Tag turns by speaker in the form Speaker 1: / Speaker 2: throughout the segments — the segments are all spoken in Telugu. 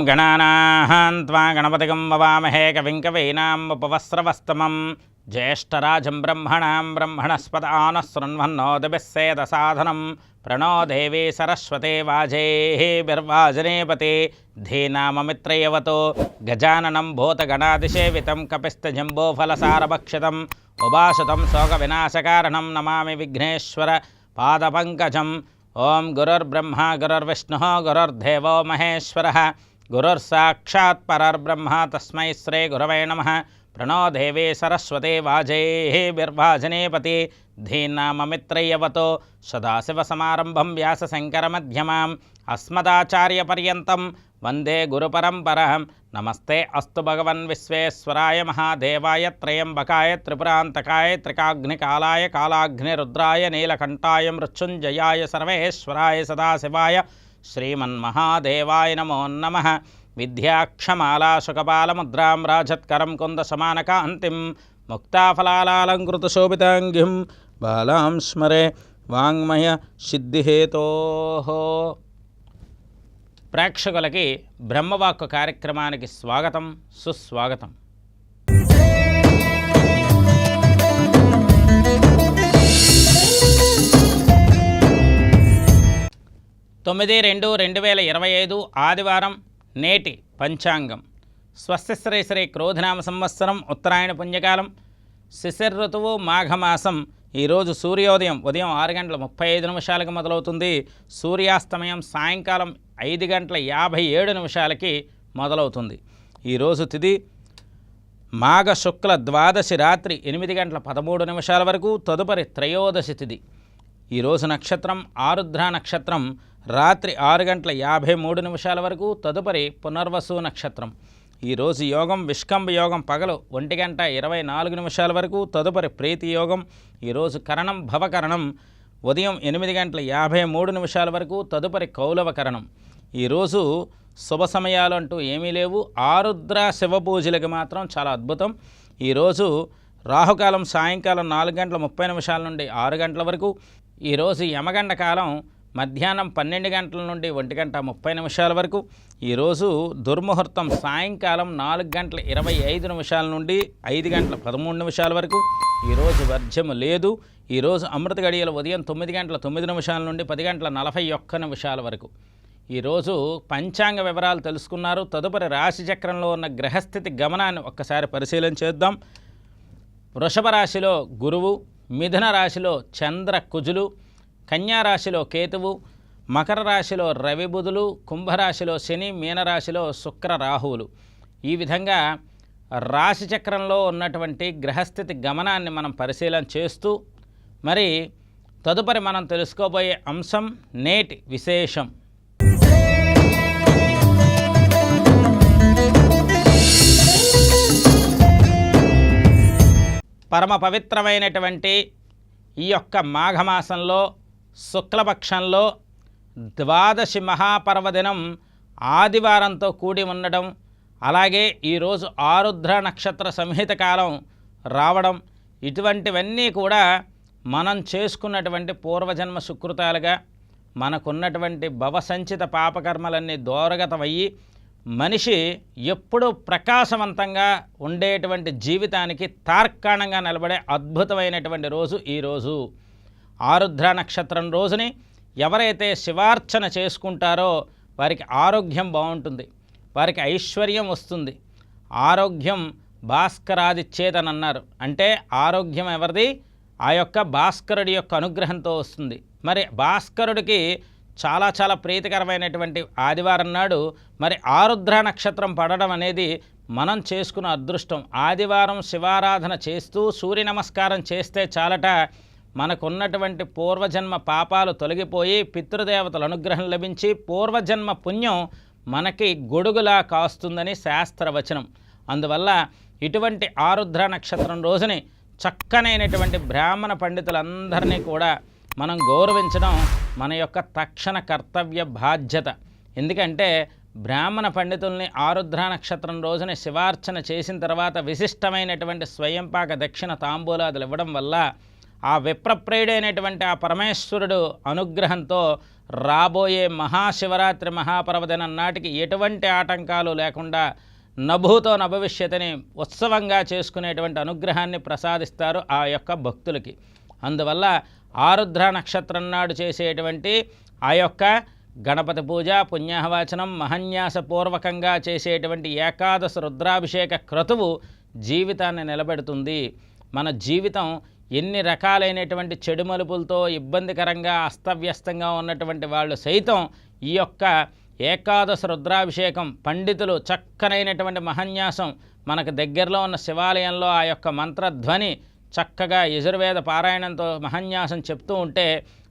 Speaker 1: ఓం గణానాహాన్వా గణపతిగం వవామహే కవిం కవీనాం ఉపవస్త్రవస్తమం జ్యేష్ఠరాజం బ్రహ్మణాం బ్రహ్మణస్పద ఆనశృణ్వన్నోదభిస్సేద సాధనం ప్రణో దేవీ సరస్వతే వాజేభిర్వాజనేపతే ధీనామమిత్రయవతో గజాననం భూతగణాదిసేవితం కపిస్తజంబోఫలసారభక్షితం ఉభాసుతం శోకవినాశకారణం నమామి విఘ్నేశ్వర పాదపంకజం ఓం గురుర్బ్రహ్మ గురుర్విష్ణు గురుర్దేవో మహేశ్వర గురుర్సాక్షాత్ పరర్బ్రహ్మ తస్మై శ్రీ గురవే నమ ప్రణో దేవీ సరస్వతే వాజేభిర్వాజనేపతి ధీనామమిత్రయవతో సదాశివసమారంభం వ్యాసశంకరమధ్యమాం అస్మదాచార్యపర్యంతం వందే గురుపరంపర నమస్తే అస్తు భగవన్ విశ్వేశ్వరాయ మహాదేవాయ త్రయంబకాయ త్రిపురాంతకాయ త్రికాగ్నికాలాయ కాలాగ్నిరుద్రాయ నీలకంఠాయ మృత్యుంజయాయ సర్వేశ్వరాయ సదాశివాయ శ్రీమన్మహాదేవాయ నమో నమ. విద్యాక్షమాలాసుకపాలముద్రాం రాజత్కరం కుందసమానకాంతిం ముక్తాఫలాలంకృతశోభితాంగిం బాలాం స్మరే వాంగ్మయ సిద్ధిహేతో. ప్రేక్షకులకి బ్రహ్మవాక్కు కార్యక్రమానికి స్వాగతం సుస్వాగతం. తొమ్మిది రెండు రెండు వేల ఇరవై ఐదు ఆదివారం నేటి పంచాంగం. స్వస్తిశ్రీ శ్రీ క్రోధనామ సంవత్సరం ఉత్తరాయణ పుణ్యకాలం శిశిర్ ఋతువు మాఘమాసం. ఈరోజు సూర్యోదయం ఉదయం ఆరు గంటల ముప్పై ఐదు నిమిషాలకు మొదలవుతుంది. సూర్యాస్తమయం సాయంకాలం ఐదు గంటల యాభై ఏడు నిమిషాలకి మొదలవుతుంది. ఈరోజు తిది మాఘ శుక్ల ద్వాదశి రాత్రి ఎనిమిది గంటల పదమూడు నిమిషాల వరకు తదుపరి త్రయోదశి తిథి ఈరోజు నక్షత్రం ఆరుద్ర నక్షత్రం రాత్రి ఆరు గంటల యాభై మూడు నిమిషాల వరకు తదుపరి పునర్వసు నక్షత్రం. ఈరోజు యోగం విష్కంభ యోగం పగలు ఒంటి గంట ఇరవై నాలుగు నిమిషాల వరకు తదుపరి ప్రీతి యోగం. ఈరోజు కరణం భవకరణం ఉదయం ఎనిమిది గంటల యాభై మూడు నిమిషాల వరకు తదుపరి కౌలవ కరణం ఈరోజు శుభ సమయాలు అంటూ ఏమీ లేవు. ఆరుద్ర శివ పూజలకి మాత్రం చాలా అద్భుతం. ఈరోజు రాహుకాలం సాయంకాలం నాలుగు గంటల ముప్పై నిమిషాల నుండి ఆరు గంటల వరకు. ఈరోజు యమగండ కాలం మధ్యాహ్నం పన్నెండు గంటల నుండి ఒంటి గంట ముప్పై నిమిషాల వరకు. ఈరోజు దుర్ముహూర్తం సాయంకాలం నాలుగు గంటల ఇరవై ఐదు నిమిషాల నుండి ఐదు గంటల పదమూడు నిమిషాల వరకు. ఈరోజు వర్జము లేదు. ఈరోజు అమృత గడియలు ఉదయం తొమ్మిది గంటల తొమ్మిది నిమిషాల నుండి పది గంటల నలభై ఒక్క నిమిషాల వరకు. ఈరోజు పంచాంగ వివరాలు తెలుసుకున్నారు. తదుపరి రాశి చక్రంలో ఉన్న గ్రహస్థితి గమనాన్ని ఒక్కసారి పరిశీలన చేద్దాం. వృషభ రాశిలో గురువు మిథున రాశిలో చంద్ర కుజులు కన్యా రాశిలో కేతువు మకర రాశిలో రవి బుధులు కుంభరాశిలో శని మీనరాశిలో శుక్ర రాహువులు. ఈ విధంగా రాశి చక్రంలో ఉన్నటువంటి గ్రహస్థితి గమనాన్ని మనం పరిశీలన చేస్తూ మరి తదుపరి మనం తెలుసుకోబోయే అంశం నేటి విశేషం. పరమ పవిత్రమైనటువంటి ఈ యొక్క మాఘమాసంలో శుక్లపక్షంలో ద్వాదశి మహాపర్వదినం ఆదివారంతో కూడి ఉండడం అలాగే ఈరోజు ఆరుద్ర నక్షత్ర సంహిత కాలం రావడం ఇటువంటివన్నీ కూడా మనం చేసుకున్నటువంటి పూర్వజన్మ సుకృతాలుగా మనకున్నటువంటి భవసంచిత పాపకర్మలన్నీ దోరగతమయ్యి మనిషి ఎప్పుడూ ప్రకాశవంతంగా ఉండేటువంటి జీవితానికి తార్కాణంగా నిలబడే అద్భుతమైనటువంటి రోజు ఈరోజు ఆరుద్ర నక్షత్రం రోజుని ఎవరైతే శివార్చన చేసుకుంటారో వారికి ఆరోగ్యం బాగుంటుంది వారికి ఐశ్వర్యం వస్తుంది. ఆరోగ్యం భాస్కరాదిచ్చేదని అన్నారు అంటే ఆరోగ్యం ఎవరిది? ఆ యొక్క భాస్కరుడి యొక్క అనుగ్రహంతో వస్తుంది. మరి భాస్కరుడికి చాలా చాలా ప్రీతికరమైనటువంటి ఆదివారం నాడు మరి ఆరుద్ర నక్షత్రం పడడం అనేది మనం చేసుకున్న అదృష్టం. ఆదివారం శివారాధన చేస్తూ సూర్య నమస్కారం చేస్తే చాలట మనకున్నటువంటి పూర్వజన్మ పాపాలు తొలగిపోయి పితృదేవతల అనుగ్రహం లభించి పూర్వజన్మ పుణ్యం మనకి గొడుగులా కాస్తుందని శాస్త్రవచనం. అందువల్ల ఇటువంటి ఆరుద్ర నక్షత్రం రోజుని చక్కనైనటువంటి బ్రాహ్మణ పండితులందరినీ కూడా మనం గౌరవించడం మన యొక్క తక్షణ కర్తవ్య బాధ్యత. ఎందుకంటే బ్రాహ్మణ పండితుల్ని ఆరుద్ర నక్షత్రం రోజున శివార్చన చేసిన తర్వాత విశిష్టమైనటువంటి స్వయంపాక దక్షిణ తాంబూలాదులు ఇవ్వడం వల్ల ఆ విప్రప్రేయుడైనటువంటి ఆ పరమేశ్వరుడు అనుగ్రహంతో రాబోయే మహాశివరాత్రి మహాపర్వదినం నాటికి ఎటువంటి ఆటంకాలు లేకుండా నభూతో నభవిష్యతని ఉత్సవంగా చేసుకునేటువంటి అనుగ్రహాన్ని ప్రసాదిస్తారు ఆ యొక్క భక్తులకి. అందువల్ల ఆరుద్ర నక్షత్రం నాడు చేసేటువంటి ఆ యొక్క గణపతి పూజ పుణ్యాహవాచనం మహన్యాసపూర్వకంగా చేసేటువంటి ఏకాదశ రుద్రాభిషేక క్రతువు జీవితాన్ని నిలబెడుతుంది. మన జీవితం ఎన్ని రకాలైనటువంటి చెడు మలుపులతో ఇబ్బందికరంగా అస్తవ్యస్తంగా ఉన్నటువంటి వాళ్ళు సైతం ఈ యొక్క ఏకాదశ రుద్రాభిషేకం పండితులు చక్కనైనటువంటి మహన్యాసం మనకు దగ్గరలో ఉన్న శివాలయంలో ఆ యొక్క మంత్రధ్వని చక్కగా యజుర్వేద పారాయణంతో మహన్యాసం చెప్తూ ఉంటే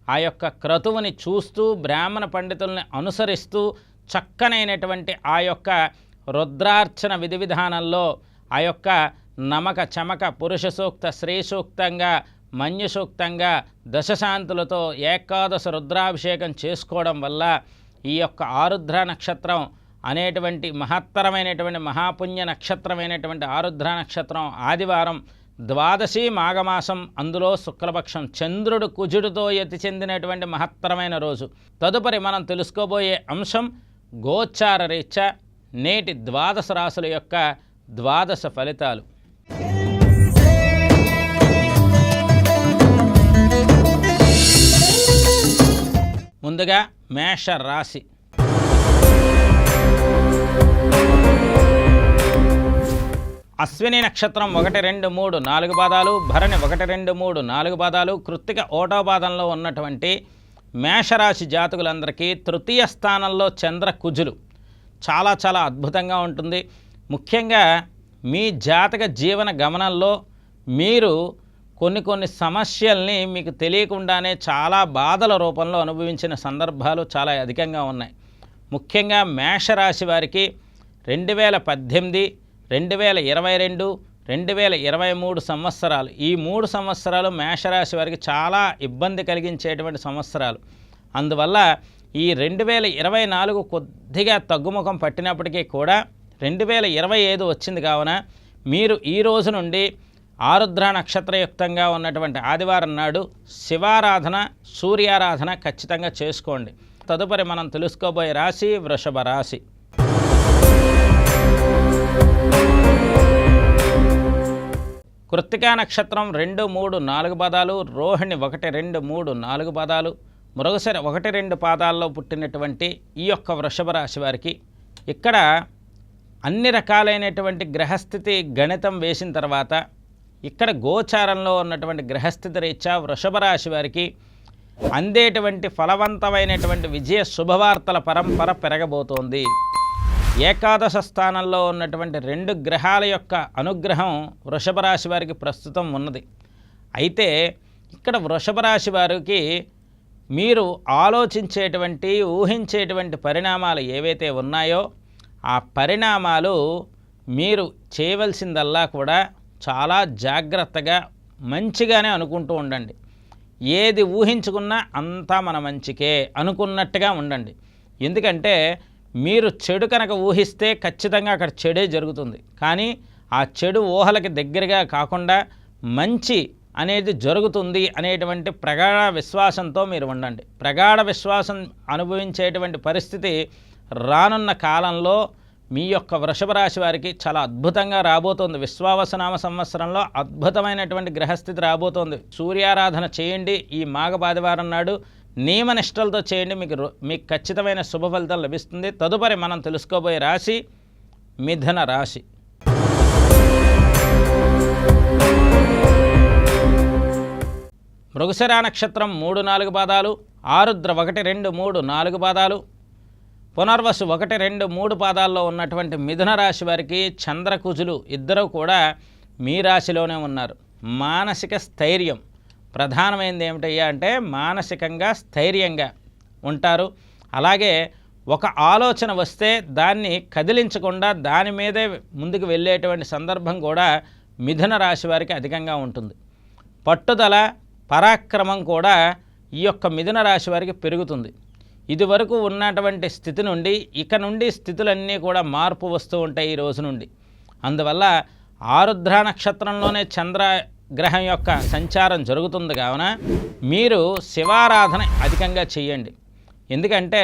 Speaker 1: ఆ యొక్క క్రతువుని చూస్తూ బ్రాహ్మణ పండితుల్ని అనుసరిస్తూ చక్కనైనటువంటి ఆ యొక్క రుద్రార్చన విధి విధానంలో ఆ యొక్క నమక చమక పురుష సూక్త స్త్రీ సూక్తంగా మన్యు సూక్తంగా దశశాంతులతో ఏకాదశ రుద్రాభిషేకం చేసుకోవడం వల్ల ఈ యొక్క ఆరుద్ర నక్షత్రం అనేటువంటి మహత్తరమైనటువంటి మహాపుణ్య నక్షత్రమైనటువంటి ఆరుద్ర నక్షత్రం ఆదివారం ద్వాదశి మాఘమాసం అందులో శుక్లపక్షం చంద్రుడు కుజుడితో ఎత్తి చెందినటువంటి మహత్తరమైన రోజు. తదుపరి మనం తెలుసుకోబోయే అంశం గోచార రీత్యా నేటి ద్వాదశ రాశుల యొక్క ద్వాదశ ఫలితాలు. ముందుగా మేష రాశి. అశ్విని నక్షత్రం ఒకటి రెండు మూడు నాలుగు పాదాలు భరణి ఒకటి రెండు మూడు నాలుగు పాదాలు కృత్తిక ఓటో పాదంలో ఉన్నటువంటి మేషరాశి జాతకులందరికీ తృతీయ స్థానంలో చంద్ర కుజులు. చాలా చాలా అద్భుతంగా ఉంటుంది. ముఖ్యంగా మీ జాతక జీవన గమనంలో మీరు కొన్ని కొన్ని సమస్యల్ని మీకు తెలియకుండానే చాలా బాధల రూపంలో అనుభవించిన సందర్భాలు చాలా అధికంగా ఉన్నాయి. ముఖ్యంగా మేషరాశి వారికి రెండు వేల పద్దెనిమిది రెండు వేల ఇరవై రెండు రెండు వేల ఇరవై మూడు సంవత్సరాలు. ఈ మూడు సంవత్సరాలు మేషరాశి వారికి చాలా ఇబ్బంది కలిగించేటువంటి సంవత్సరాలు. అందువల్ల ఈ రెండు వేల ఇరవై నాలుగు కొద్దిగా తగ్గుముఖం పట్టినప్పటికీ కూడా రెండు వేల ఇరవై ఐదు వచ్చింది కావున మీరు ఈ రోజు నుండి ఆరుద్ర నక్షత్రయుక్తంగా ఉన్నటువంటి ఆదివారం నాడు శివారాధన సూర్యారాధన ఖచ్చితంగా చేసుకోండి. తదుపరి మనం తెలుసుకోబోయే రాశి వృషభ రాశి. కృత్తికా నక్షత్రం రెండు మూడు నాలుగు పదాలు రోహిణి ఒకటి రెండు మూడు నాలుగు పదాలు మరొకసారి ఒకటి రెండు పాదాల్లో పుట్టినటువంటి ఈ యొక్క వృషభ రాశి వారికి ఇక్కడ అన్ని రకాలైనటువంటి గ్రహస్థితి గణితం వేసిన తర్వాత ఇక్కడ గోచారంలో ఉన్నటువంటి గ్రహస్థితి రీత్యా వృషభ రాశి వారికి అందేటువంటి ఫలవంతమైనటువంటి విజయ శుభవార్తల పరంపర పెరగబోతోంది. ఏకాదశ స్థానంలో ఉన్నటువంటి రెండు గ్రహాల యొక్క అనుగ్రహం వృషభ రాశి వారికి ప్రస్తుతం ఉన్నది. అయితే ఇక్కడ వృషభ రాశి వారికి మీరు ఆలోచించేటువంటి ఊహించేటువంటి పరిణామాలు ఏవైతే ఉన్నాయో ఆ పరిణామాలు మీరు చేయవలసిందల్లా కూడా చాలా జాగ్రత్తగా మంచిగానే అనుకుంటూ ఉండండి. ఏది ఊహించుకున్నా అంతా మన మంచికే అనుకున్నట్టుగా ఉండండి. ఎందుకంటే మీరు చెడు కనుక ఊహిస్తే ఖచ్చితంగా అక్కడ చెడే జరుగుతుంది. కానీ ఆ చెడు ఊహలకి దగ్గరగా కాకుండా మంచి అనేది జరుగుతుంది అనేటువంటి ప్రగాఢ విశ్వాసంతో మీరు ఉండండి. ప్రగాఢ విశ్వాసం అనుభవించేటువంటి పరిస్థితి రానున్న కాలంలో మీ యొక్క వృషభ రాశి వారికి చాలా అద్భుతంగా రాబోతోంది. విశ్వావసనామ సంవత్సరంలో అద్భుతమైనటువంటి గ్రహస్థితి రాబోతోంది. సూర్యారాధన చేయండి. ఈ మాఘపాదివారం నాడు నియమనిష్టలతో చేయండి. మీకు మీకు ఖచ్చితమైన శుభ ఫలితం లభిస్తుంది. తదుపరి మనం తెలుసుకోబోయే రాశి మిథున రాశి. మృగశిరా నక్షత్రం మూడు నాలుగు పాదాలు ఆరుద్ర ఒకటి రెండు మూడు నాలుగు పాదాలు పునర్వసు ఒకటి రెండు మూడు పాదాల్లో ఉన్నటువంటి మిథున రాశి వారికి చంద్రకుజులు ఇద్దరు కూడా మీ రాశిలోనే ఉన్నారు. మానసిక స్థైర్యం ప్రధానమైనది ఏమిటయ్యా అంటే మానసికంగా స్థైర్యంగా ఉంటారు. అలాగే ఒక ఆలోచన వస్తే దాన్ని కదిలించకుండా దాని మీదే ముందుకు వెళ్ళేటువంటి సందర్భం కూడా మిథున రాశి వారికి అధికంగా ఉంటుంది. పట్టుదల పరాక్రమం కూడా ఈ యొక్క మిథున రాశి వారికి పెరుగుతుంది. ఇదివరకు ఉన్నటువంటి స్థితి నుండి ఇక నుండి స్థితులన్నీ కూడా మార్పు వస్తూ ఉంటాయి ఈ రోజు నుండి. అందువల్ల ఆరుద్ర నక్షత్రంలోనే చంద్ర గ్రహం యొక్క సంచారం జరుగుతుంది కావున మీరు శివారాధన అధికంగా చేయండి. ఎందుకంటే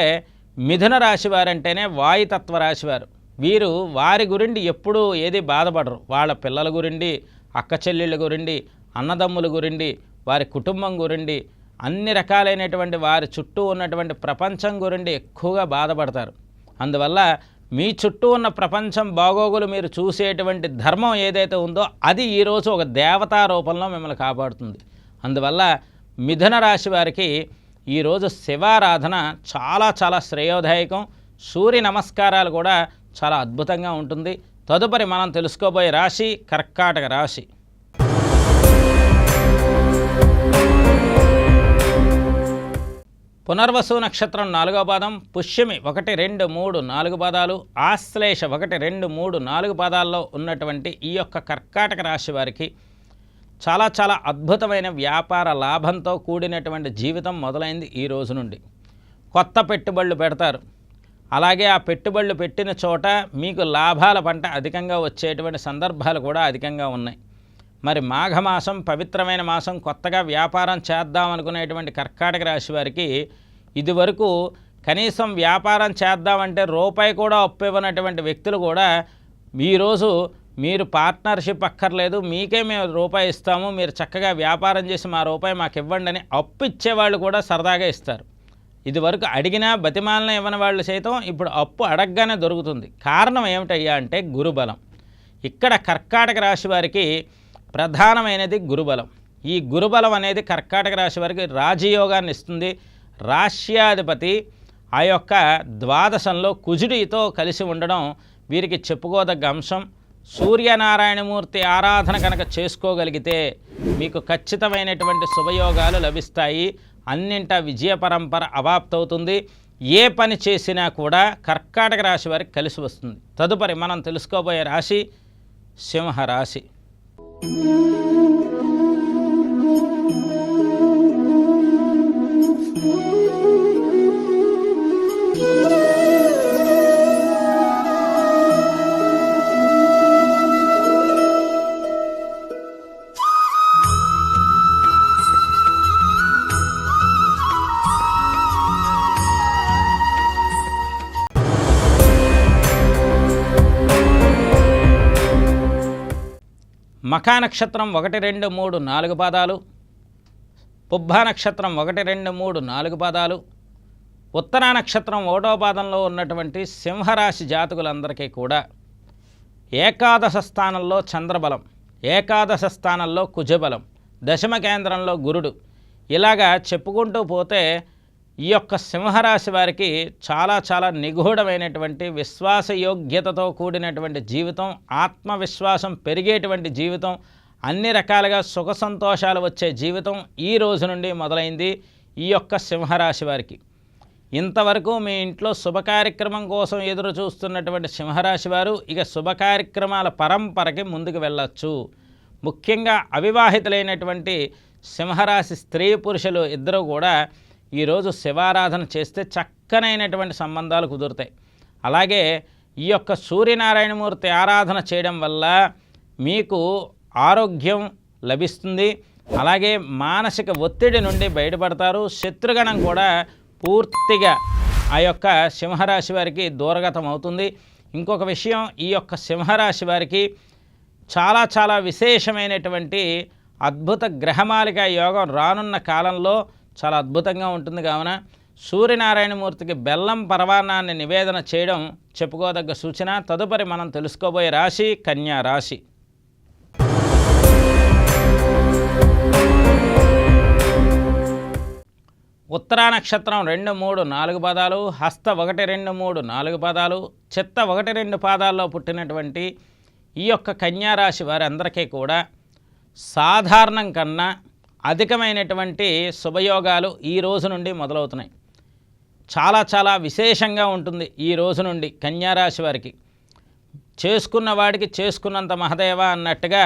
Speaker 1: మిథున రాశి వారంటేనే వాయుతత్వ రాశివారు వీరు వారి గురించి ఎప్పుడూ ఏది బాధపడరు. వాళ్ళ పిల్లల గురించి అక్క చెల్లెళ్ళ గురించి అన్నదమ్ముల గురించి వారి కుటుంబం గురించి అన్ని రకాలైనటువంటి వారి చుట్టూ ఉన్నటువంటి ప్రపంచం గురించి ఎక్కువగా బాధపడతారు. అందువల్ల మీ చుట్టూ ఉన్న ప్రపంచం బాగోగులు మీరు చూసేటువంటి ధర్మం ఏదైతే ఉందో అది ఈరోజు ఒక దేవతా రూపంలో మిమ్మల్ని కాపాడుతుంది. అందువల్ల మిథున రాశి వారికి ఈరోజు శివారాధన చాలా చాలా శ్రేయోదాయకం. సూర్య నమస్కారాలు కూడా చాలా అద్భుతంగా ఉంటుంది. తదుపరి మనం తెలుసుకోబోయే రాశి కర్కాటక రాశి. పునర్వసు నక్షత్రం నాలుగో పాదం పుష్యమి ఒకటి రెండు మూడు నాలుగు పాదాలు ఆశ్లేష ఒకటి రెండు మూడు నాలుగు పాదాల్లో ఉన్నటువంటి ఈ యొక్క కర్కాటక రాశి వారికి చాలా చాలా అద్భుతమైన వ్యాపార లాభంతో కూడినటువంటి జీవితం మొదలైంది ఈ రోజు నుండి. కొత్త పెట్టుబడులు పెడతారు. అలాగే ఆ పెట్టుబడులు పెట్టిన చోట మీకు లాభాల పంట అధికంగా వచ్చేటువంటి సందర్భాలు కూడా అధికంగా ఉన్నాయి. మరి మాఘమాసం పవిత్రమైన మాసం కొత్తగా వ్యాపారం చేద్దాం అనుకునేటువంటి కర్కాటక రాశి వారికి ఇదివరకు కనీసం వ్యాపారం చేద్దామంటే రూపాయి కూడా అప్పు ఇవ్వనటువంటి వ్యక్తులు కూడా ఈరోజు మీరు పార్ట్నర్షిప్ అక్కర్లేదు మీకే మేము రూపాయి ఇస్తాము మీరు చక్కగా వ్యాపారం చేసి మా రూపాయి మాకు ఇవ్వండి అని అప్పు ఇచ్చేవాళ్ళు కూడా సరదాగా ఇస్తారు. ఇదివరకు అడిగినా బతిమాలన ఇవ్వని వాళ్ళు సైతం ఇప్పుడు అప్పు అడగగానే దొరుకుతుంది. కారణం ఏమిటయ్యా అంటే గురుబలం. ఇక్కడ కర్కాటక రాశి వారికి ప్రధానమైనది గురుబలం. ఈ గురుబలం అనేది కర్కాటక రాశి వారికి రాజయోగాన్ని ఇస్తుంది. రాష్యాధిపతి ఆ యొక్క ద్వాదశంలో కుజుడితో కలిసి ఉండడం వీరికి చెప్పుకోదగ్గ అంశం. సూర్యనారాయణమూర్తి ఆరాధన కనుక చేసుకోగలిగితే మీకు ఖచ్చితమైనటువంటి శుభయోగాలు లభిస్తాయి. అన్నింట విజయ పరంపర అవాప్తవుతుంది ఏ పని చేసినా కూడా కర్కాటక రాశి వారికి కలిసి వస్తుంది. తదుపరి మనం తెలుసుకోబోయే రాశి సింహరాశి. Mm-hmm. మఖా నక్షత్రం ఒకటి రెండు మూడు నాలుగు పాదాలు పుబ్బా నక్షత్రం ఒకటి రెండు మూడు నాలుగు పాదాలు ఉత్తరా నక్షత్రం ఒకటో పాదంలో ఉన్నటువంటి సింహరాశి జాతకులందరికీ కూడా ఏకాదశ స్థానంలో చంద్రబలం ఏకాదశ స్థానంలో కుజబలం దశమ కేంద్రంలో గురుడు. ఇలాగా చెప్పుకుంటూ పోతే ఈ యొక్క సింహరాశి వారికి చాలా చాలా నిగూఢమైనటువంటి విశ్వాసయోగ్యతతో కూడినటువంటి జీవితం ఆత్మవిశ్వాసం పెరిగేటువంటి జీవితం అన్ని రకాలుగా సుఖ సంతోషాలు వచ్చే జీవితం ఈ రోజు నుండి మొదలైంది ఈ యొక్క సింహరాశి వారికి. ఇంతవరకు మీ ఇంట్లో శుభ కార్యక్రమం కోసం ఎదురు చూస్తున్నటువంటి సింహరాశి వారు ఇక శుభ కార్యక్రమాల పరంపరకి ముందుకు వెళ్ళచ్చు. ముఖ్యంగా అవివాహితులైనటువంటి సింహరాశి స్త్రీ పురుషులు ఇద్దరు కూడా ఈరోజు శివారాధన చేస్తే చక్కనైనటువంటి సంబంధాలు కుదురుతాయి. అలాగే ఈ యొక్క సూర్యనారాయణమూర్తి ఆరాధన చేయడం వల్ల మీకు ఆరోగ్యం లభిస్తుంది. అలాగే మానసిక ఒత్తిడి నుండి బయటపడతారు. శత్రుగణం కూడా పూర్తిగా ఆ యొక్క సింహరాశి వారికి దూరగతం అవుతుంది. ఇంకొక విషయం ఈ యొక్క సింహరాశి వారికి చాలా చాలా విశేషమైనటువంటి అద్భుత గ్రహమాలిక యోగం రానున్న కాలంలో చాలా అద్భుతంగా ఉంటుంది కావున సూర్యనారాయణమూర్తికి బెల్లం పరవాణాన్ని నివేదన చేయడం చెప్పుకోదగ్గ సూచన. తదుపరి మనం తెలుసుకోబోయే రాశి కన్యా రాశి. ఉత్తరా నక్షత్రం రెండు మూడు నాలుగు పాదాలు హస్త ఒకటి రెండు మూడు నాలుగు పాదాలు చిత్త ఒకటి రెండు పాదాల్లో పుట్టినటువంటి ఈ యొక్క కన్యారాశి వారందరికీ కూడా సాధారణం కన్నా అధికమైనటువంటి శుభయోగాలు ఈ రోజు నుండి మొదలవుతున్నాయి. చాలా చాలా విశేషంగా ఉంటుంది ఈ రోజు నుండి కన్యారాశి వారికి. చేసుకున్న వాడికి చేసుకున్నంత మహదేవ అన్నట్టుగా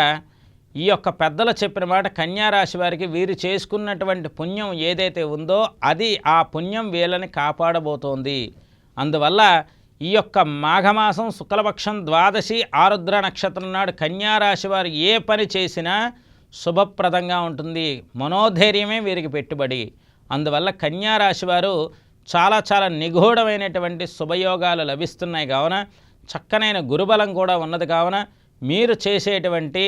Speaker 1: ఈ యొక్క పెద్దలు చెప్పిన మాట కన్యారాశి వారికి వీరు చేసుకున్నటువంటి పుణ్యం ఏదైతే ఉందో అది ఆ పుణ్యం వీళ్ళని కాపాడబోతోంది. అందువల్ల ఈ యొక్క మాఘమాసం శుక్లపక్షం ద్వాదశి ఆరుద్ర నక్షత్రం నాడు కన్యారాశి వారు ఏ పని చేసినా శుభప్రదంగా ఉంటుంది. మనోధైర్యమే వీరికి పెట్టుబడి. అందువల్ల కన్యారాశి వారు చాలా చాలా నిగూఢమైనటువంటి శుభయోగాలు లభిస్తున్నాయి కావున చక్కనైన గురుబలం కూడా ఉన్నది కావున మీరు చేసేటువంటి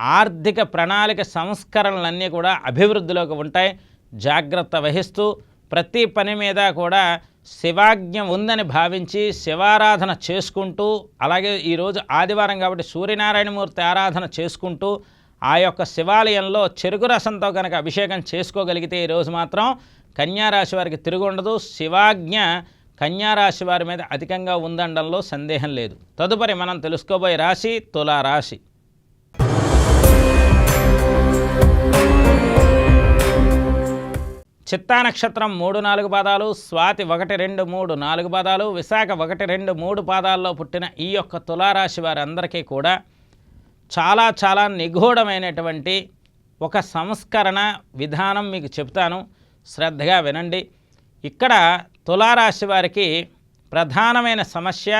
Speaker 1: ఆర్థిక ప్రణాళిక సంస్కరణలన్నీ కూడా అభివృద్ధిలోకి ఉంటాయి. జాగ్రత్త వహిస్తూ ప్రతి పని మీద కూడా శివాజ్ఞ ఉందని భావించి శివారాధన చేసుకుంటూ అలాగే ఈరోజు ఆదివారం కాబట్టి సూర్యనారాయణమూర్తి ఆరాధన చేసుకుంటూ ఆ యొక్క శివాలయంలో చెరుకు రసంతో కనుక అభిషేకం చేసుకోగలిగితే ఈరోజు మాత్రం కన్యారాశి వారికి తిరుగుండదు శివాజ్ఞ కన్యారాశి వారి మీద అధికంగా ఉందనడంలో సందేహం లేదు. తదుపరి మనం తెలుసుకోబోయే రాశి తులారాశి. చిత్తా నక్షత్రం మూడు నాలుగు పాదాలు స్వాతి ఒకటి రెండు మూడు నాలుగు పాదాలు విశాఖ ఒకటి రెండు మూడు పాదాల్లో పుట్టిన ఈ యొక్క తులారాశి వారందరికీ కూడా చాలా చాలా నిగూఢమైనటువంటి ఒక సంస్కరణ విధానం మీకు చెప్తాను. శ్రద్ధగా వినండి. ఇక్కడ తులారాశి వారికి ప్రధానమైన సమస్య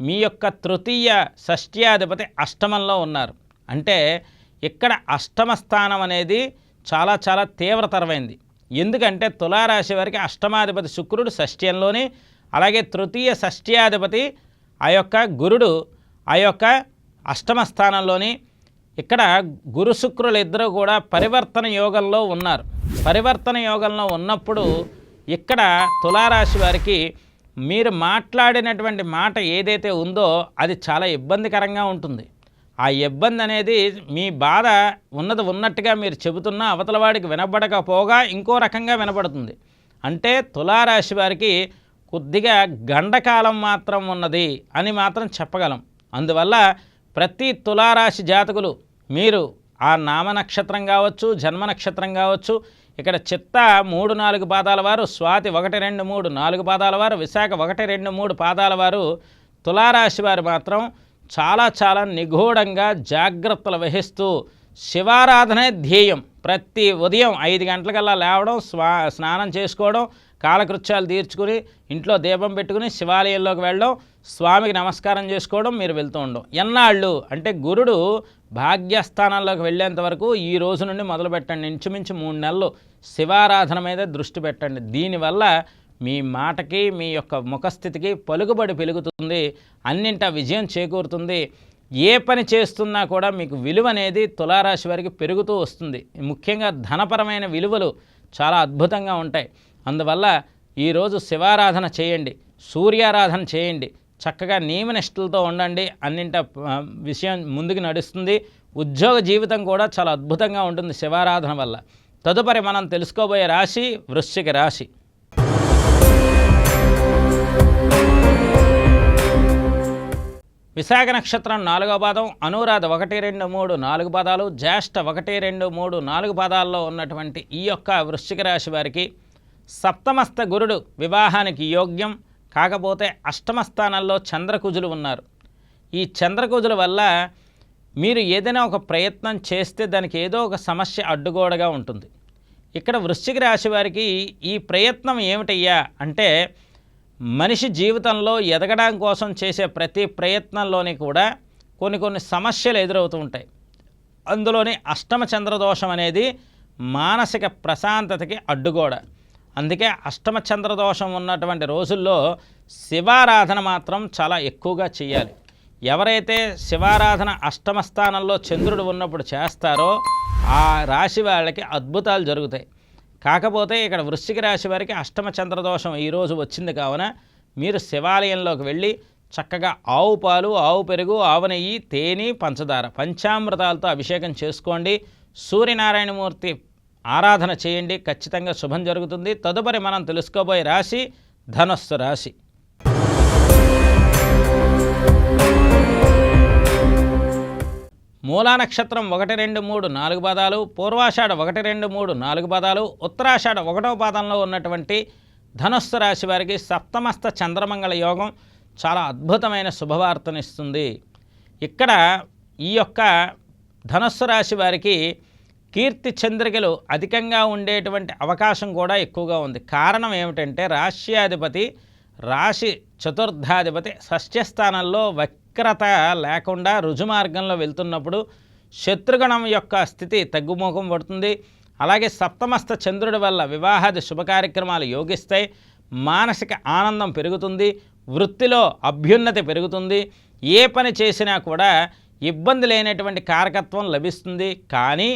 Speaker 1: మీ యొక్క తృతీయ షష్ట్యాధిపతి అష్టమంలో ఉన్నారు. అంటే ఇక్కడ అష్టమ స్థానం అనేది చాలా చాలా తీవ్రతరమైంది. ఎందుకంటే తులారాశి వారికి అష్టమాధిపతి శుక్రుడు షష్ట్యంలోని అలాగే తృతీయ షష్ట్యాధిపతి ఆ యొక్క గురుడు ఆ యొక్క అష్టమ స్థానంలోని ఇక్కడ గురు శుక్రులు ఇద్దరు కూడా పరివర్తన యోగంలో ఉన్నారు. పరివర్తన యోగంలో ఉన్నప్పుడు ఇక్కడ తులారాశి వారికి మీరు మాట్లాడినటువంటి మాట ఏదైతే ఉందో అది చాలా ఇబ్బందికరంగా ఉంటుంది. ఆ ఇబ్బంది అనేది మీ బాధ ఉన్నది ఉన్నట్టుగా మీరు చెబుతున్నా అవతల వాడికి వినబడకపోగా ఇంకో రకంగా వినబడుతుంది. అంటే తులారాశి వారికి కొద్దిగా గండకాలం మాత్రం ఉన్నది అని మాత్రం చెప్పగలం. అందువల్ల ప్రతి తులారాశి జాతకులు మీరు ఆ నామ నక్షత్రం కావచ్చు జన్మ నక్షత్రం కావచ్చు ఇక్కడ చిత్త మూడు నాలుగు పాదాల వారు స్వాతి ఒకటి రెండు మూడు నాలుగు పాదాల వారు విశాఖ ఒకటి రెండు మూడు పాదాల వారు తులారాశి వారు మాత్రం చాలా చాలా నిగూఢంగా జాగ్రత్తలు వహిస్తూ శివారాధనే ధ్యేయం. ప్రతి ఉదయం ఐదు గంటలకల్లా లేవడం స్వా స్నానం చేసుకోవడం కాలకృత్యాలు తీర్చుకుని ఇంట్లో దీపం పెట్టుకుని శివాలయంలోకి వెళ్ళడం స్వామికి నమస్కారం చేసుకోవడం మీరు వెళ్తూ ఉండడం. ఎన్నాళ్ళు? అంటే గురుడు భాగ్యస్థానాల్లోకి వెళ్ళేంత వరకు ఈ రోజు నుండి మొదలు పెట్టండి. ఇంచుమించు మూడు నెలలు శివారాధన మీద దృష్టి పెట్టండి. దీనివల్ల మీ మాటకి మీ యొక్క ముఖస్థితికి పలుకుబడి పెరుగుతుంది అన్నింట విజయం చేకూరుతుంది. ఏ పని చేస్తున్నా కూడా మీకు విలువ అనేది తులారాశి వారికి పెరుగుతూ వస్తుంది. ముఖ్యంగా ధనపరమైన విలువలు చాలా అద్భుతంగా ఉంటాయి. అందువల్ల ఈరోజు శివారాధన చేయండి సూర్యారాధన చేయండి చక్కగా నియమనిష్టలతో ఉండండి అన్నింట విషయం ముందుకు నడుస్తుంది. ఉద్యోగ జీవితం కూడా చాలా అద్భుతంగా ఉంటుంది శివారాధన వల్ల. తదుపరి మనం తెలుసుకోబోయే రాశి వృశ్చిక రాశి. విశాఖ నక్షత్రం నాలుగో పాదం అనురాధ ఒకటి రెండు మూడు నాలుగు పాదాలు జ్యేష్ఠ ఒకటి రెండు మూడు నాలుగు పాదాల్లో ఉన్నటువంటి ఈ యొక్క వృశ్చిక రాశి వారికి సప్తమస్థ గురుడు వివాహానికి యోగ్యం కాకపోతే అష్టమ స్థానంలో చంద్రకుజులు ఉన్నారు. ఈ చంద్రకుజుల వల్ల మీరు ఏదైనా ఒక ప్రయత్నం చేస్తే దానికి ఏదో ఒక సమస్య అడ్డుగోడగా ఉంటుంది. ఇక్కడ వృశ్చిక రాశి వారికి ఈ ప్రయత్నం ఏమిటయ్యా అంటే మనిషి జీవితంలో ఎదగడం కోసం చేసే ప్రతి ప్రయత్నంలోని కూడా కొన్ని కొన్ని సమస్యలు ఎదురవుతూ ఉంటాయి. అందులోని అష్టమ చంద్రదోషం అనేది మానసిక ప్రశాంతతకి అడ్డుగోడ. అందుకే అష్టమ చంద్రదోషం ఉన్నటువంటి రోజుల్లో శివారాధన మాత్రం చాలా ఎక్కువగా చేయాలి. ఎవరైతే శివారాధన అష్టమ స్థానంలో చంద్రుడు ఉన్నప్పుడు చేస్తారో ఆ రాశి వాళ్ళకి అద్భుతాలు జరుగుతాయి. కాకపోతే ఇక్కడ వృశ్చిక రాశి వారికి అష్టమ చంద్రదోషం ఈరోజు వచ్చింది కావున మీరు శివాలయంలోకి వెళ్ళి చక్కగా ఆవు పాలు ఆవు పెరుగు ఆవు నెయ్యి తేనె పంచదార పంచామృతాలతో అభిషేకం చేసుకోండి. సూర్యనారాయణమూర్తి ఆరాధన చేయండి ఖచ్చితంగా శుభం జరుగుతుంది. తదుపరి మనం తెలుసుకోబోయే రాశి ధనస్సు రాశి. మూలా నక్షత్రం ఒకటి రెండు మూడు నాలుగు పాదాలు పూర్వాషాఢ ఒకటి రెండు మూడు నాలుగు పాదాలు ఉత్తరాషాఢ ఒకటవ పాదంలో ఉన్నటువంటి ధనుస్సు రాశి వారికి సప్తమస్త చంద్రమంగళ యోగం చాలా అద్భుతమైన శుభవార్తనిస్తుంది. ఇక్కడ ఈ యొక్క ధనుస్సు రాశి వారికి కీర్తి చంద్రికలు అధికంగా ఉండేటువంటి అవకాశం కూడా ఎక్కువగా ఉంది. కారణం ఏమిటంటే రాశ్యాధిపతి రాశి చతుర్థాధిపతి షష్ఠ్యస్థానంలో వక్రత లేకుండా రుజుమార్గంలో వెళ్తున్నప్పుడు శత్రుగణం యొక్క స్థితి తగ్గుముఖం పడుతుంది. అలాగే సప్తమస్థ చంద్రుడి వల్ల వివాహాది శుభ కార్యక్రమాలు యోగిస్తాయి. మానసిక ఆనందం పెరుగుతుంది. వృత్తిలో అభ్యున్నతి పెరుగుతుంది. ఏ పని చేసినా కూడా ఇబ్బంది లేనటువంటి కారకత్వం లభిస్తుంది. కానీ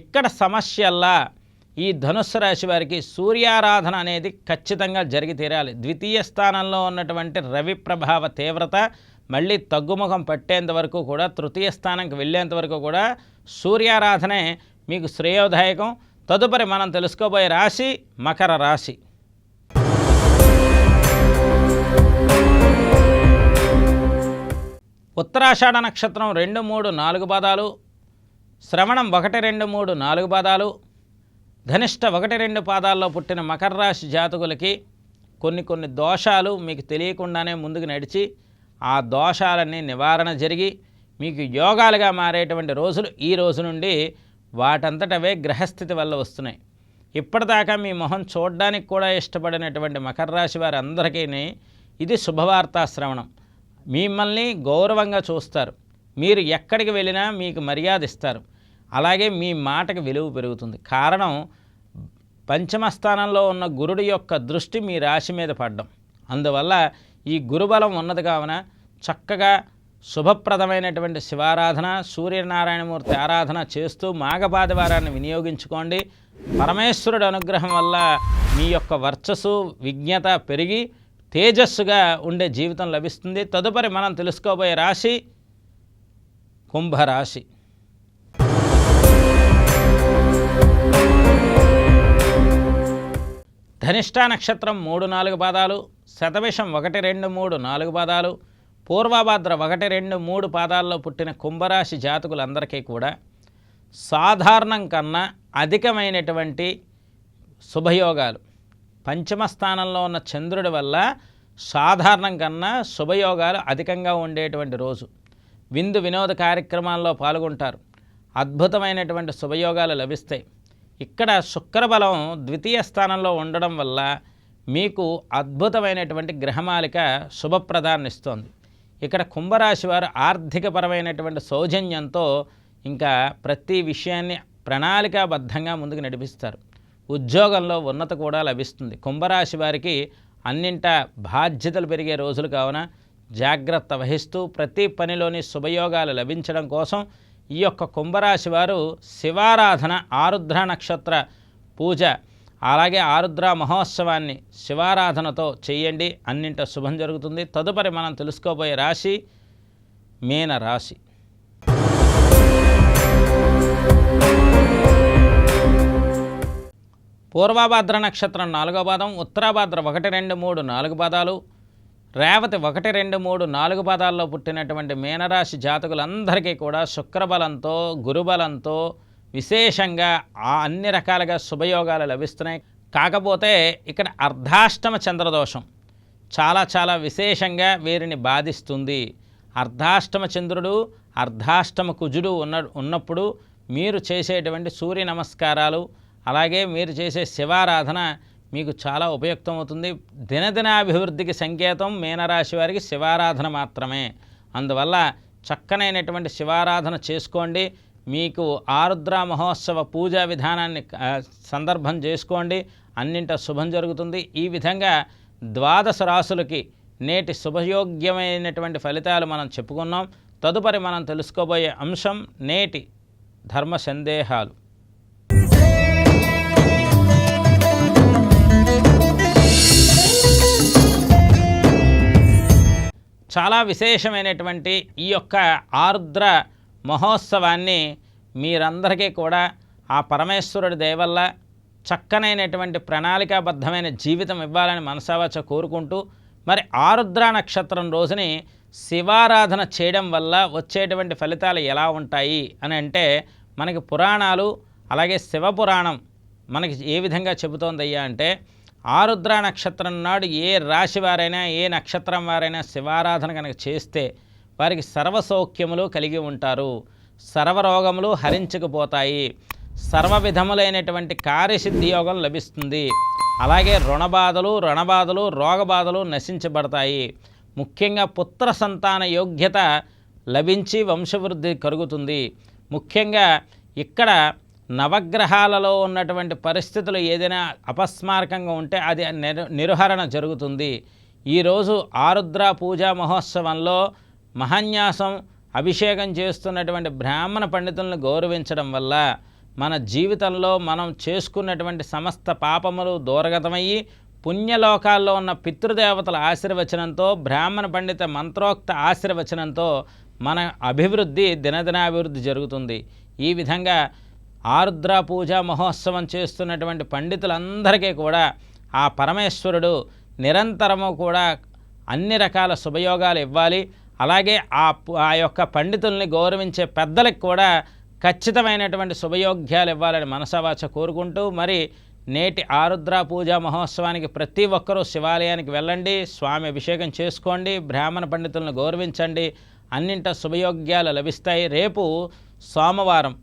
Speaker 1: ఇక్కడ సమస్యల్లా ఈ ధనుస్సు రాశి వారికి సూర్యారాధన అనేది ఖచ్చితంగా జరిగి తీరాలి. ద్వితీయ స్థానంలో ఉన్నటువంటి రవి ప్రభావ తీవ్రత మళ్ళీ తగ్గుముఖం పట్టేంత వరకు కూడా తృతీయ స్థానంకి వెళ్ళేంత వరకు కూడా సూర్యారాధనే మీకు శ్రేయోదాయకం. తదుపరి మనం తెలుసుకోబోయే రాశి మకర రాశి. ఉత్తరాషాఢ నక్షత్రం రెండు మూడు నాలుగు పాదాలు శ్రవణం ఒకటి రెండు మూడు నాలుగు పాదాలు. ధనిష్ట ఒకటి రెండు పాదాల్లో పుట్టిన మకర రాశి జాతకులకి కొన్ని కొన్ని దోషాలు మీకు తెలియకుండానే ముందుకు నడిచి ఆ దోషాలన్నీ నివారణ జరిగి మీకు యోగాలుగా మారేటువంటి రోజులు ఈ రోజు నుండి వాటంతటవే గ్రహస్థితి వల్ల వస్తున్నాయి. ఇప్పటిదాకా మీ మొహం చూడడానికి కూడా ఇష్టపడినటువంటి మకర రాశి వారి అందరికీ ఇది శుభవార్తా శ్రవణం. మిమ్మల్ని గౌరవంగా చూస్తారు. మీరు ఎక్కడికి వెళ్ళినా మీకు మర్యాద ఇస్తారు అలాగే మీ మాటకి విలువ పెరుగుతుంది. కారణం పంచమ స్థానంలో ఉన్న గురుడి యొక్క దృష్టి మీ రాశి మీద పడడం. అందువల్ల ఈ గురుబలం ఉన్నది కావున చక్కగా శుభప్రదమైనటువంటి శివారాధన సూర్యనారాయణమూర్తి ఆరాధన చేస్తూ మాఘపాదివారాన్ని వినియోగించుకోండి. పరమేశ్వరుడు అనుగ్రహం వల్ల మీ యొక్క వర్చస్సు విజ్ఞత పెరిగి తేజస్సుగా ఉండే జీవితం లభిస్తుంది. తదుపరి మనం తెలుసుకోబోయే రాశి కుంభరాశి. ధనిష్టా నక్షత్రం మూడు నాలుగు పాదాలు శతవిషం ఒకటి రెండు మూడు నాలుగు పాదాలు పూర్వభాద్ర ఒకటి రెండు మూడు పాదాల్లో పుట్టిన కుంభరాశి జాతకులందరికీ కూడా సాధారణం కన్నా అధికమైనటువంటి శుభయోగాలు. పంచమ స్థానంలో ఉన్న చంద్రుడి వల్ల సాధారణం కన్నా శుభయోగాలు అధికంగా ఉండేటువంటి రోజు. విందు వినోద కార్యక్రమాల్లో పాల్గొంటారు. అద్భుతమైనటువంటి శుభయోగాలు లభిస్తాయి. ఇక్కడ శుక్రబలం ద్వితీయ స్థానంలో ఉండడం వల్ల మీకు అద్భుతమైనటువంటి గ్రహమాలిక శుభప్రదాన్ని ఇస్తోంది ఇక్కడ కుంభరాశి వారు ఆర్థికపరమైనటువంటి సౌజన్యంతో ఇంకా ప్రతి విషయాన్ని ప్రణాళికాబద్ధంగా ముందుకు నడిపిస్తారు. ఉద్యోగంలో ఉన్నత కూడా లభిస్తుంది. కుంభరాశి వారికి అన్నింట బాధ్యతలు పెరిగే రోజులు కావున జాగ్రత్త వహిస్తూ ప్రతి పనిలోని శుభయోగాలు లభించడం కోసం ఈ యొక్క కుంభరాశి వారు శివారాధన ఆరుద్ర నక్షత్ర పూజ అలాగే ఆరుద్ర మహోత్సవాన్ని శివారాధనతో చేయండి. అన్నింట శుభం జరుగుతుంది. తదుపరి మనం తెలుసుకోబోయే రాశి మీన రాశి. పూర్వభాద్ర నక్షత్రం నాలుగో పాదం ఉత్తరాభాద్ర ఒకటి రెండు మూడు నాలుగు పాదాలు రేవతి ఒకటి రెండు మూడు నాలుగు పాదాల్లో పుట్టినటువంటి మీనరాశి జాతకులందరికీ కూడా శుక్రబలంతో గురుబలంతో విశేషంగా ఆ అన్ని రకాలుగా శుభయోగాలు లభిస్తున్నాయి. కాకపోతే ఇక్కడ అర్ధాష్టమ చంద్రదోషం చాలా చాలా విశేషంగా వీరిని బాధిస్తుంది. అర్ధాష్టమ చంద్రుడు అర్ధాష్టమ కుజుడు ఉన్న ఉన్నప్పుడు మీరు చేసేటువంటి సూర్య నమస్కారాలు అలాగే మీరు చేసే శివారాధన మీకు చాలా ఉపయుక్తం అవుతుంది దినదినాభివృద్ధికి సంకేతం మీనరాశి వారికి శివారాధన మాత్రమే. అందువల్ల చక్కనైనటువంటి శివారాధన చేసుకోండి. మీకు ఆరుద్ర మహోత్సవ పూజా విధానాన్ని సందర్భం చేసుకోండి. అన్నింట శుభం జరుగుతుంది. ఈ విధంగా ద్వాదశ రాసులకి నేటి శుభయోగ్యమైనటువంటి ఫలితాలు మనం చెప్పుకున్నాం. తదుపరి మనం తెలుసుకోబోయే అంశం నేటి ధర్మ సందేహాలు. చాలా విశేషమైనటువంటి ఈ యొక్క ఆరుద్ర మహోత్సవాన్ని మీరందరికీ కూడా ఆ పరమేశ్వరుడి దయవల్ల చక్కనైనటువంటి ప్రణాళికాబద్ధమైన జీవితం ఇవ్వాలని మనసావాచ కోరుకుంటూ మరి ఆరుద్ర నక్షత్రం రోజుని శివారాధన చేయడం వల్ల వచ్చేటువంటి ఫలితాలు ఎలా ఉంటాయి అని అంటే మనకి పురాణాలు అలాగే శివపురాణం మనకి ఏ విధంగా చెబుతోందయ్యా అంటే ఆరుద్ర నక్షత్రం నాడు ఏ రాశి వారైనా ఏ నక్షత్రం వారైనా శివారాధన కనుక చేస్తే వారికి సర్వసౌఖ్యములు కలిగి ఉంటారు. సర్వరోగములు హరించకపోతాయి. సర్వ విధములైనటువంటి కార్యసిద్ధి యోగం లభిస్తుంది. అలాగే రుణబాధలు రుణబాధలు రోగబాధలు నశించబడతాయి. ముఖ్యంగా పుత్ర సంతాన యోగ్యత లభించి వంశవృద్ధి కలుగుతుంది ముఖ్యంగా ఇక్కడ నవగ్రహాలలో ఉన్నటువంటి పరిస్థితులు ఏదైనా అపస్మారకంగా ఉంటే అది నిరు జరుగుతుంది. ఈరోజు ఆరుద్ర పూజా మహోత్సవంలో మహాన్యాసం అభిషేకం చేస్తున్నటువంటి బ్రాహ్మణ పండితులను గౌరవించడం వల్ల మన జీవితంలో మనం చేసుకున్నటువంటి సమస్త పాపములు దూరగతమయ్యి పుణ్యలోకాల్లో ఉన్న పితృదేవతల ఆశీర్వచనంతో బ్రాహ్మణ పండిత మంత్రోక్త ఆశీర్వచనంతో మన అభివృద్ధి దినదినాభివృద్ధి జరుగుతుంది. ఈ విధంగా ఆరుద్ర పూజ మహోత్సవం చేస్తున్నటువంటి పండితులందరికీ కూడా ఆ పరమేశ్వరుడు నిరంతరము కూడా అన్ని రకాల శుభయోగాలు ఇవ్వాలి. అలాగే ఆ ఆ యొక్క పండితుల్ని గౌరవించే పెద్దలకు కూడా ఖచ్చితమైనటువంటి శుభయోగ్యాలు ఇవ్వాలని మనసవాచ కోరుకుంటూ మరి నేటి ఆరుద్ర పూజా మహోత్సవానికి ప్రతి ఒక్కరూ శివాలయానికి వెళ్ళండి స్వామి అభిషేకం చేసుకోండి బ్రాహ్మణ పండితులను గౌరవించండి. అన్నింట శుభయోగ్యాలు లభిస్తాయి. రేపు సోమవారం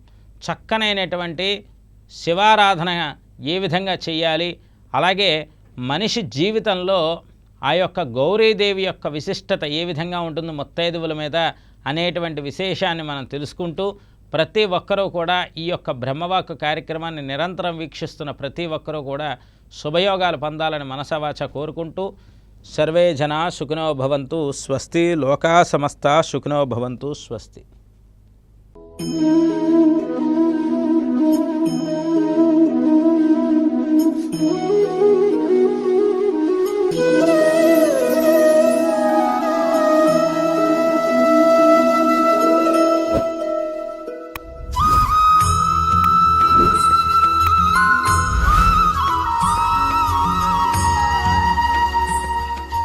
Speaker 1: చక్కనైనటువంటి శివారాధన ఏ విధంగా చేయాలి అలాగే మనిషి జీవితంలో ఆ యొక్క గౌరీదేవి యొక్క విశిష్టత ఏ విధంగా ఉంటుందో ముత్తైదువుల మీద అనేటువంటి విశేషాన్ని మనం తెలుసుకుంటూ ప్రతి ఒక్కరూ కూడా ఈ యొక్క బ్రహ్మవాక్ కార్యక్రమాన్ని నిరంతరం వీక్షిస్తున్న ప్రతి ఒక్కరూ కూడా శుభయోగాలు పొందాలని మనసవాచ కోరుకుంటూ సర్వే జనా సుఖినో భవంతు స్వస్తి. లోకా సమస్త సుఖినో భవంతు స్వస్తి.